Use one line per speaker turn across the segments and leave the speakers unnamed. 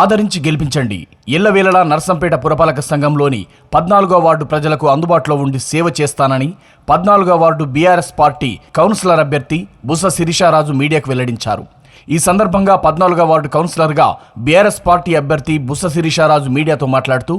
ఆదరించి గెలిపించండి. ఇళ్ళవేళలా నర్సంపేట పురపాలక సంఘంలోని పద్నాలుగో వార్డు ప్రజలకు అందుబాటులో ఉండి సేవ చేస్తానని పద్నాలుగో వార్డు బీఆర్ఎస్ పార్టీ కౌన్సిలర్ అభ్యర్థి బుస శిరీషారాజు మీడియాకు వెల్లడించారు. ఈ సందర్భంగా పద్నాలుగో వార్డు కౌన్సిలర్గా బీఆర్ఎస్ పార్టీ అభ్యర్థి బుస్స శిరీషారాజు మీడియాతో మాట్లాడుతూ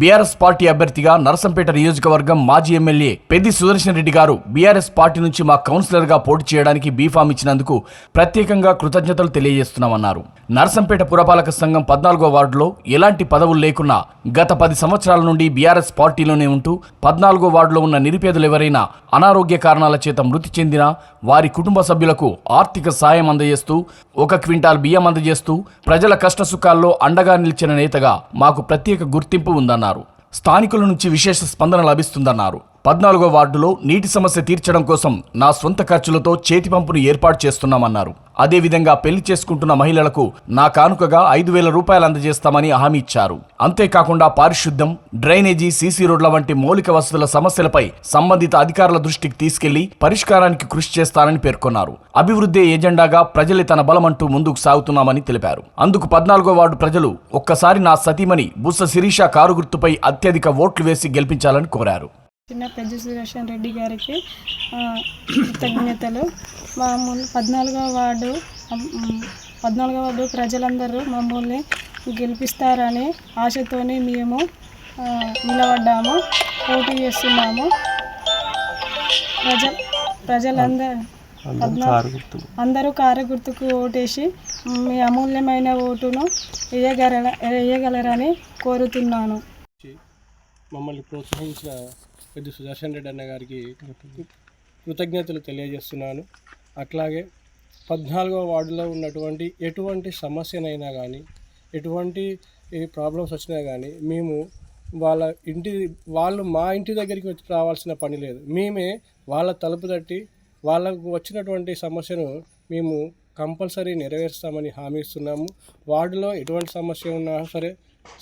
బీఆర్ఎస్ పార్టీ అభ్యర్థిగా నరసంపేట నియోజకవర్గం మాజీ ఎమ్మెల్యే పెద్ది సుదర్శన్ రెడ్డి గారు బీఆర్ఎస్ పార్టీ నుంచి మా కౌన్సిలర్గా పోటీ చేయడానికి బీఫామ్ ఇచ్చినందుకు ప్రత్యేకంగా కృతజ్ఞతలు తెలియజేస్తున్నామన్నారు. నరసంపేట పురపాలక సంఘం పద్నాలుగో వార్డులో ఎలాంటి పదవులు లేకున్నా గత పది సంవత్సరాల నుండి బీఆర్ఎస్ పార్టీలోనే ఉంటూ పద్నాలుగో వార్డులో ఉన్న నిరుపేదలు ఎవరైనా అనారోగ్య కారణాల చేత మృతి చెందినా వారి కుటుంబ సభ్యులకు ఆర్థిక సాయం అందజేస్తూ ఒక క్వింటాల్ బియ్యం అందజేస్తూ ప్రజల కష్టసుఖాల్లో అండగా నిలిచిన నేతగా మాకు ప్రత్యేక గుర్తింపు ఉందన్నారు. స్థానికుల నుంచి విశేష స్పందన లభిస్తుందన్నారు. పద్నాలుగో వార్డులో నీటి సమస్య తీర్చడం కోసం నా సొంత ఖర్చులతో చేతి పంపును ఏర్పాటు చేస్తున్నామన్నారు. అదేవిధంగా పెళ్ళి చేసుకుంటున్న మహిళలకు నా కానుకగా ఐదు వేల రూపాయలు అందజేస్తామని హామీ ఇచ్చారు. అంతేకాకుండా పారిశుద్ధ్యం డ్రైనేజీ సీసీ రోడ్ల వంటి మౌలిక వసతుల సమస్యలపై సంబంధిత అధికారుల దృష్టికి తీసుకెళ్ళి పరిష్కారానికి కృషి చేస్తానని పేర్కొన్నారు. అభివృద్ధి ఎజెండాగా ప్రజలే తన బలమంటూ ముందుకు సాగుతున్నామని తెలిపారు. అందుకు పద్నాలుగో వార్డు ప్రజలు ఒక్కసారి నా సతీమణి బుస్స శిరీష కారు గుర్తుపై అత్యధిక ఓట్లు వేసి గెలిపించాలని కోరారు.
చిన్న పెద్ద సుదర్శన్ రెడ్డి గారికి కృతజ్ఞతలు. మా మున్ పద్నాలుగవ వార్డు మ్, పద్నాలుగవ వార్డు ప్రజలందరూ మమ్మల్ని గెలిపిస్తారని ఆశతోని మేము నిలబడ్డాము పోటీ చేస్తున్నాము. ప్రజ ప్రజలందరూ పద్నాలుగు అందరూ కారు గుర్తుకు ఓటేసి మీ అమూల్యమైన ఓటును వేయగల వేయగలరని కోరుతున్నాను.
మమ్మల్ని ప్రోత్సహించిన పెద్ద సుదర్శన్ రెడ్డి అన్న గారికి కృతజ్ఞతలు తెలియజేస్తున్నాను. అట్లాగే పద్నాలుగో వార్డులో ఉన్నటువంటి ఎటువంటి సమస్యనైనా కానీ ఎటువంటి ప్రాబ్లమ్స్ వచ్చినా కానీ మేము వాళ్ళ ఇంటి వాళ్ళు మా ఇంటి దగ్గరికి వచ్చి రావాల్సిన పని లేదు. మేమే వాళ్ళ తలుపు తట్టి వాళ్ళకు వచ్చినటువంటి సమస్యను మేము కంపల్సరీ నెరవేరుస్తామని హామీ ఇస్తున్నాము. వార్డులో ఎటువంటి సమస్య ఉన్నా సరే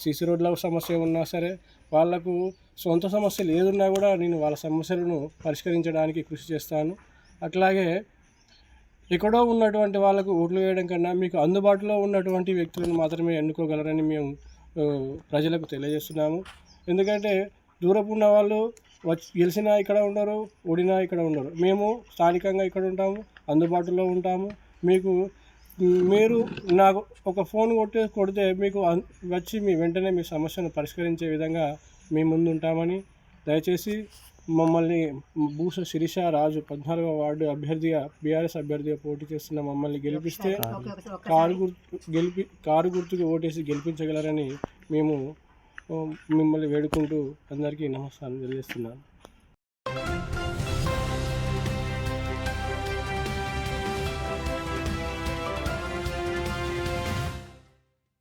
సిసి రోడ్ల సమస్య ఉన్నా సరే వాళ్ళకు సొంత సమస్యలు ఏదున్నా కూడా నేను వాళ్ళ సమస్యలను పరిష్కరించడానికి కృషి చేస్తాను. అట్లాగే ఎక్కడో ఉన్నటువంటి వాళ్ళకు ఓట్లు వేయడం కన్నా మీకు అందుబాటులో ఉన్నటువంటి వ్యక్తులను మాత్రమే ఎన్నుకోగలరని మేము ప్రజలకు తెలియజేస్తున్నాము. ఎందుకంటే దూరపు ఉన్న వాళ్ళు వచ్చి గెలిచినా ఇక్కడ ఉండరు ఓడినా ఇక్కడ ఉండరు. మేము స్థానికంగా ఇక్కడ ఉంటాము అందుబాటులో ఉంటాము. మీకు మీరు నాకు ఒక ఫోన్ కొట్టి కొడితే మీకు వచ్చి మీ వెంటనే మీ సమస్యను పరిష్కరించే విధంగా మీ ముందు ఉంటామని దయచేసి మమ్మల్ని భూష శిరీష రాజు పద్నాలుగవ వార్డు అభ్యర్థిగా బీఆర్ఎస్ అభ్యర్థిగా పోటీ చేస్తున్న మమ్మల్ని గెలిపిస్తే కారు గుర్తు గెలిపి కారు గుర్తుకు ఓటేసి గెలిపించగలరని మేము మిమ్మల్ని వేడుకుంటూ అందరికీ నమస్కారం తెలియజేస్తున్నాను.